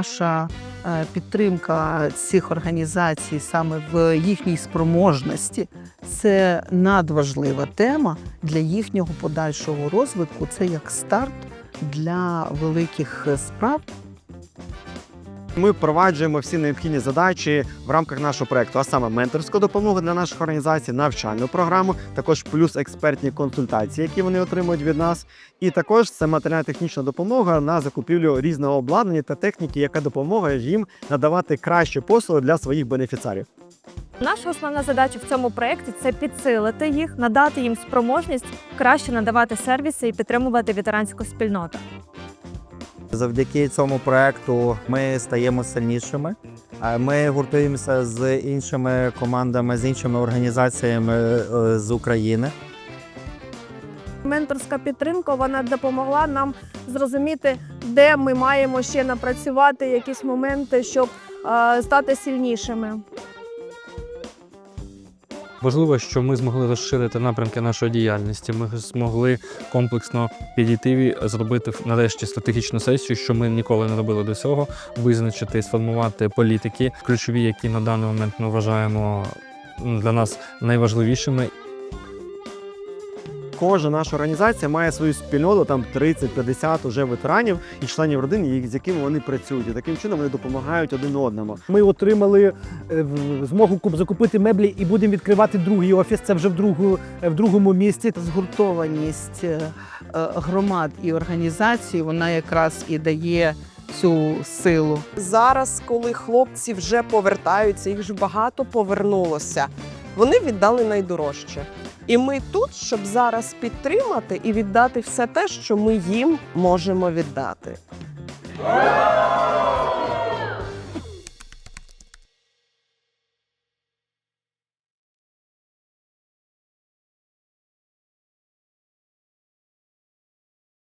наша е, підтримка цих організацій саме в їхній спроможності це надважлива тема для їхнього подальшого розвитку. Це як старт для великих справ. Ми впроваджуємо всі необхідні задачі в рамках нашого проекту, а саме менторську допомогу для наших організацій, навчальну програму, також плюс експертні консультації, які вони отримують від нас. І також це матеріально-технічна допомога на закупівлю різного обладнання та техніки, яка допомагає їм надавати кращі послуги для своїх бенефіціарів. Наша основна задача в цьому проєкті це підсилити їх, надати їм спроможність краще надавати сервіси і підтримувати ветеранську спільноту. Завдяки цьому проекту ми стаємо сильнішими. Ми гуртуємося з іншими командами, з іншими організаціями е, з України. Менторська підтримка вона допомогла нам зрозуміти, де ми маємо ще напрацювати якісь моменти, щоб е, стати сильнішими. Важливо, що ми змогли розширити напрямки нашої діяльності. Ми змогли комплексно підійти, і зробити нарешті стратегічну сесію, що ми ніколи не робили до цього. Визначити, сформувати політики, ключові, які на даний момент ми вважаємо для нас найважливішими. Кожна наша організація має свою спільноту, там 30-50 уже ветеранів і членів родин, з якими вони працюють. І таким чином вони допомагають один одному. Ми отримали е, в- змогу куп- закупити меблі і будемо відкривати другий офіс. Це вже в другу е, в другому місті. Згуртованість е, громад і організацій вона якраз і дає цю силу. Зараз, коли хлопці вже повертаються, їх вже багато повернулося. Вони віддали найдорожче. І ми тут, щоб зараз підтримати і віддати все те, що ми їм можемо віддати.